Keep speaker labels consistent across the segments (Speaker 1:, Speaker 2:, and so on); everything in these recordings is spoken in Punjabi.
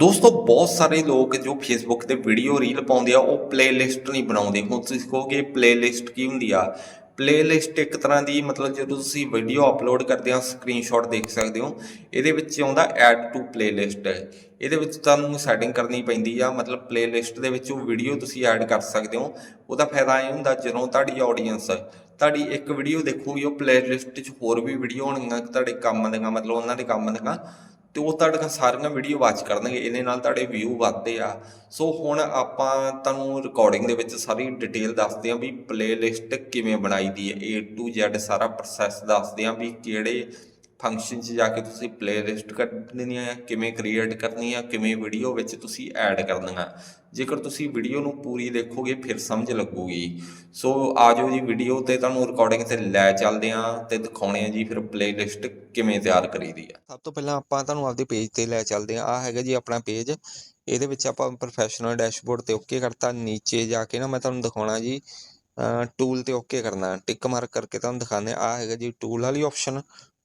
Speaker 1: ਦੋਸਤੋ, ਬਹੁਤ ਸਾਰੇ ਲੋਕ ਜੋ ਫੇਸਬੁੱਕ ਤੇ ਵੀਡੀਓ ਰੀਲ ਪਾਉਂਦੇ ਆ, ਉਹ ਪਲੇਲਿਸਟ ਨਹੀਂ ਬਣਾਉਂਦੇ। ਹੁਣ ਤੁਸੀਂ ਕਹੋਗੇ ਪਲੇਲਿਸਟ ਕੀ ਹੁੰਦੀ ਆ? ਪਲੇਲਿਸਟ ਇੱਕ ਤਰ੍ਹਾਂ ਦੀ ਮਤਲਬ ਜਦੋਂ ਤੁਸੀਂ ਵੀਡੀਓ ਅਪਲੋਡ ਕਰਦੇ ਆ ਸਕਰੀਨਸ਼ਾਟ ਦੇਖ ਸਕਦੇ ਹੋ। ਇਹਦੇ ਵਿੱਚ ਆਉਂਦਾ ਐਡ ਟੂ ਪਲੇਲਿਸਟ ਇਹਦੇ ਵਿੱਚ ਤੁਹਾਨੂੰ ਸੈਟਿੰਗ ਕਰਨੀ ਪੈਂਦੀ ਆ। ਮਤਲਬ ਪਲੇਲਿਸਟ ਦੇ ਵਿੱਚ ਉਹ ਵੀਡੀਓ ਤੁਸੀਂ ਐਡ ਕਰ ਸਕਦੇ ਹੋ। ਉਹਦਾ ਫਾਇਦਾ ਇਹ ਹੁੰਦਾ ਜਦੋਂ ਤੁਹਾਡੀ ਆਡੀਅנס ਤੁਹਾਡੀ ਇੱਕ ਵੀਡੀਓ ਦੇਖੂਗੀ, ਉਹ ਪਲੇਲਿਸਟ 'ਚ ਹੋਰ ਵੀ ਵੀਡੀਓ ਹੋਣਗੀਆਂ ਤੁਹਾਡੇ ਕੰਮ ਦੀਆਂ, ਮਤਲਬ ਉਹਨਾਂ ਦੇ ਕੰਮ ਦੀਆਂ। ਤੇ ਉਹ ਤੁਹਾਡੀਆਂ ਸਾਰੀਆਂ ਵੀਡੀਓ ਵਾਚ ਕਰਨਗੇ, ਇਹਦੇ ਨਾਲ ਤੁਹਾਡੇ ਵਿਊ ਵੱਧਦੇ ਆ। ਸੋ ਹੁਣ ਆਪਾਂ ਤੁਹਾਨੂੰ ਰਿਕਾਰਡਿੰਗ ਦੇ ਵਿੱਚ ਸਾਰੀ ਡਿਟੇਲ ਦੱਸਦੇ ਆ ਵੀ ਪਲੇਲਿਸਟ ਕਿਵੇਂ ਬਣਾਈ ਦੀ ਹੈ, A to Z ਸਾਰਾ ਪ੍ਰੋਸੈਸ ਦੱਸਦੇ ਆ ਵੀ ਕਿਹੜੇ ਫੰਕਸ਼ਨ 'ਚ ਜਾ ਕੇ ਤੁਸੀਂ ਪਲੇਲਿਸਟ ਕੱਢਣੀ ਆ ਕਿਵੇਂ ਕ੍ਰੀਏਟ ਕਰਨੀ ਆ ਕਿਵੇਂ ਵੀਡੀਓ ਵਿੱਚ ਤੁਸੀਂ ਐਡ ਕਰਨੀਆਂ। ਜੇਕਰ ਤੁਸੀਂ ਵੀਡੀਓ ਨੂੰ ਪੂਰੀ ਦੇਖੋਗੇ, ਫਿਰ ਸਮਝ ਲੱਗੂਗੀ। ਸੋ ਆਜੋ ਜੀ ਵੀਡੀਓ ਤੇ ਤੁਹਾਨੂੰ ਰਿਕਾਰਡਿੰਗ ਤੇ ਲੈ ਚੱਲਦੇ ਆ ਤੇ ਦਿਖਾਉਣੇ ਆ ਜੀ ਫਿਰ ਪਲੇਲਿਸਟ ਕਿਵੇਂ ਤਿਆਰ ਕਰੀਦੀ ਆ।
Speaker 2: ਸਭ ਤੋਂ ਪਹਿਲਾਂ ਆਪਾਂ ਤੁਹਾਨੂੰ ਆਪਦੇ ਪੇਜ ਤੇ ਲੈ ਚੱਲਦੇ ਹਾਂ ਆ ਹੈਗਾ ਜੀ ਆਪਣਾ ਪੇਜ ਇਹਦੇ ਵਿੱਚ ਆਪਾਂ ਪ੍ਰੋਫੈਸ਼ਨਲ ਡੈਸ਼ਬੋਰਡ ਤੇ ਓਕੇ ਕਰਤਾ। ਨੀਚੇ ਜਾ ਕੇ ਨਾ ਮੈਂ ਤੁਹਾਨੂੰ ਦਿਖਾਉਣਾ ਜੀ। ਟੂਲ ਤੇ ਓਕੇ ਕਰਨਾ। ਟਿਕ ਮਾਰਕ ਕਰਕੇ ਤੁਹਾਨੂੰ ਦਿਖਾਉਂਦੇ ਆ। ਹੈਗਾ ਜੀ ਟੂਲ ਵਾਲੀ ਆਪਸ਼ਨ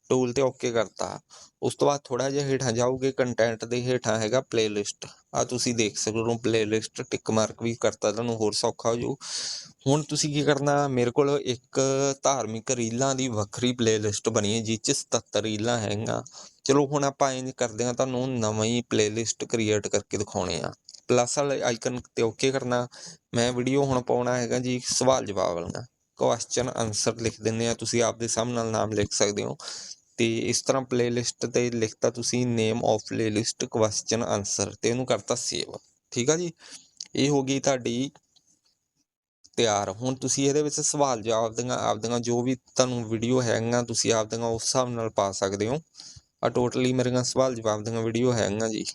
Speaker 2: ਟੂਲ ਤੇ ਓਕੇ ਕਰਤਾ। ਉਸ ਤੋਂ ਬਾਅਦ ਥੋੜਾ ਜਿਹਾ ਹੇਠਾਂ ਜਾਓਗੇ ਕੰਟੈਂਟ ਦੇ ਹੇਠਾਂ ਹੈਗਾ ਪਲੇਲਿਸਟ ਆ ਤੁਸੀਂ ਦੇਖ ਸਕਦੇ ਹੋ ਪਲੇਲਿਸਟ ਟਿਕ ਮਾਰਕ ਵੀ ਕਰਤਾ, ਤੁਹਾਨੂੰ ਹੋਰ ਸੌਖਾ ਹੋ ਜਾਊ। ਹੁਣ ਤੁਸੀਂ ਕੀ ਕਰਨਾ, ਮੇਰੇ ਕੋਲ ਇੱਕ ਧਾਰਮਿਕ ਰੀਲਾਂ ਦੀ ਵੱਖਰੀ ਪਲੇਲਿਸਟ ਬਣੀ ਹੈ ਜਿਸ 'ਚ 77 ਰੀਲਾਂ ਹੈਗੀਆਂ। ਚਲੋ ਹੁਣ ਆਪਾਂ ਇੰਜ ਕਰਦੇ ਹਾਂ, ਤੁਹਾਨੂੰ ਨਵੀਂ ਪਲੇਲਿਸਟ ਕ੍ਰੀਏਟ ਕਰਕੇ ਦਿਖਾਉਣੇ ਆ। ਪਲੱਸ ਵਾਲੇ ਆਈਕਨ ਤੇ ਓਕੇ ਕਰਨਾ। ਮੈਂ ਵੀਡੀਓ ਹੁਣ ਪਾਉਣਾ ਹੈਗਾ ਜੀ ਸਵਾਲ ਜਵਾਬ ਵਾਲੀਆਂ ਕੁਐਸਚਨ ਆਨਸਰ ਲਿਖ ਦਿੰਦੇ ਆ ਤੁਸੀਂ ਆਪਦੇ ਸਾਹਮਣੇ ਨਾਲ ਨਾਮ ਲਿਖ ਸਕਦੇ ਹੋ। ਤੇ ਇਸ ਤਰ੍ਹਾਂ ਪਲੇਲਿਸਟ ਤੇ ਲਿਖਤਾ ਤੁਸੀਂ name of playlist question answer ਤੇ ਇਹਨੂੰ ਕਰਤਾ ਸੇਵ ਠੀਕ ਆ ਜੀ? ਇਹ ਹੋ ਗਈ ਤੁਹਾਡੀ ਤਿਆਰ। ਹੁਣ ਤੁਸੀਂ ਇਹਦੇ ਵਿੱਚ ਸਵਾਲ ਜਵਾਬ ਦੀਆਂ, ਆਪਦੀਆਂ ਜੋ ਵੀ ਤੁਹਾਨੂੰ ਵੀਡੀਓ ਹੈਗੀਆਂ, ਤੁਸੀਂ ਆਪਦੀਆਂ ਉਸ ਹਿਸਾਬ ਨਾਲ ਪਾ ਸਕਦੇ ਹੋ। ਆ ਟੋਟਲੀ ਮੇਰੀਆਂ ਸਵਾਲ ਜਵਾਬ ਦੀਆਂ ਵੀਡੀਓ ਹੈਗੀਆਂ ਜੀ।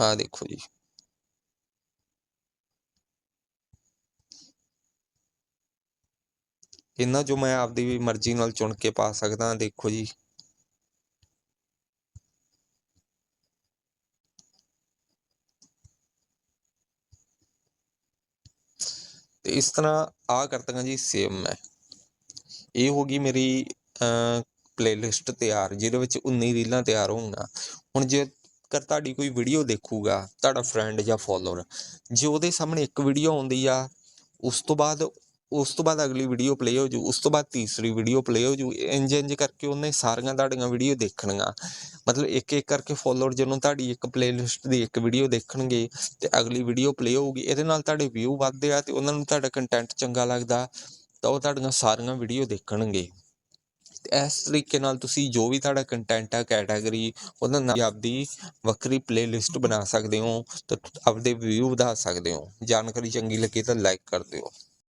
Speaker 2: ਆ ਦੇਖੋ ਜੀ। ਇਹਨਾਂ ਜੋ ਮੈਂ ਆਪਦੀ ਵੀ ਮਰਜ਼ੀ ਨਾਲ ਚੁਣ ਕੇ ਪਾ ਸਕਦਾ, ਦੇਖੋ ਜੀ। ਤੇ ਇਸ ਤਰ੍ਹਾਂ ਆ ਕਰਤਾਂਗਾ ਜੀ ਸੇਵ ਮੈਂ। ਇਹ ਹੋ ਗਈ ਮੇਰੀ ਪਲੇਲਿਸਟ ਤਿਆਰ, ਜਿਹਦੇ ਵਿੱਚ 19 ਰੀਲਾਂ ਤਿਆਰ ਹੋਣਗੀਆਂ। ਹੁਣ ਜੇਕਰ ਤੁਹਾਡੀ ਕੋਈ ਵੀਡੀਓ ਦੇਖੂਗਾ, ਤੁਹਾਡਾ ਫਰੈਂਡ ਜਾਂ ਫੋਲੋਅਰ ਜੇ ਉਹਦੇ ਸਾਹਮਣੇ ਇੱਕ ਵੀਡੀਓ ਆਉਂਦੀ ਆ, ਉਸ ਤੋਂ ਬਾਅਦ ਉਸ ਤੋਂ ਬਾਅਦ ਅਗਲੀ ਵੀਡੀਓ ਪਲੇ ਹੋ ਜੂ ਉਸ ਤੋਂ ਬਾਅਦ ਤੀਸਰੀ ਵੀਡੀਓ ਪਲੇ ਹੋ ਜੂ ਇੰਜ ਇੰਜ ਕਰਕੇ ਉਹਨੇ ਸਾਰੀਆਂ ਤੁਹਾਡੀਆਂ ਵੀਡੀਓ ਦੇਖਣੀਆਂ। ਮਤਲਬ ਇੱਕ ਇੱਕ ਕਰਕੇ ਫੋਲੋਅਰ ਜਦੋਂ ਤੁਹਾਡੀ ਇੱਕ ਪਲੇਲਿਸਟ ਦੀ ਇੱਕ ਵੀਡੀਓ ਦੇਖਣਗੇ ਤੇ ਅਗਲੀ ਵੀਡੀਓ ਪਲੇ ਹੋਊਗੀ, ਇਹਦੇ ਨਾਲ ਤੁਹਾਡੇ ਵਿਊ ਵੱਧਦੇ ਆ ਤੇ ਉਹਨਾਂ ਨੂੰ ਤੁਹਾਡਾ ਕੰਟੈਂਟ ਚੰਗਾ ਲੱਗਦਾ, ਤਾਂ ਉਹ ਤੁਹਾਡੀਆਂ ਸਾਰੀਆਂ ਵੀਡੀਓ ਦੇਖਣਗੇ। ਇਸ ਤਰੀਕੇ ਨਾਲ ਤੁਸੀਂ ਜੋ ਵੀ ਤੁਹਾਡਾ ਕੰਟੈਂਟ ਆ ਕੈਟਾਗਰੀ ਉਹਦਾ ਨਾਲ ਆਪਦੀ ਵੱਖਰੀ ਪਲੇਲਿਸਟ ਬਣਾ ਸਕਦੇ ਹੋ, ਤੇ ਆਪਦੇ ਵਿਊ ਵਧਾ ਸਕਦੇ ਹੋ। ਜਾਣਕਾਰੀ ਚੰਗੀ ਲੱਗੇ ਤਾਂ ਲਾਈਕ ਕਰ ਦਿਓ।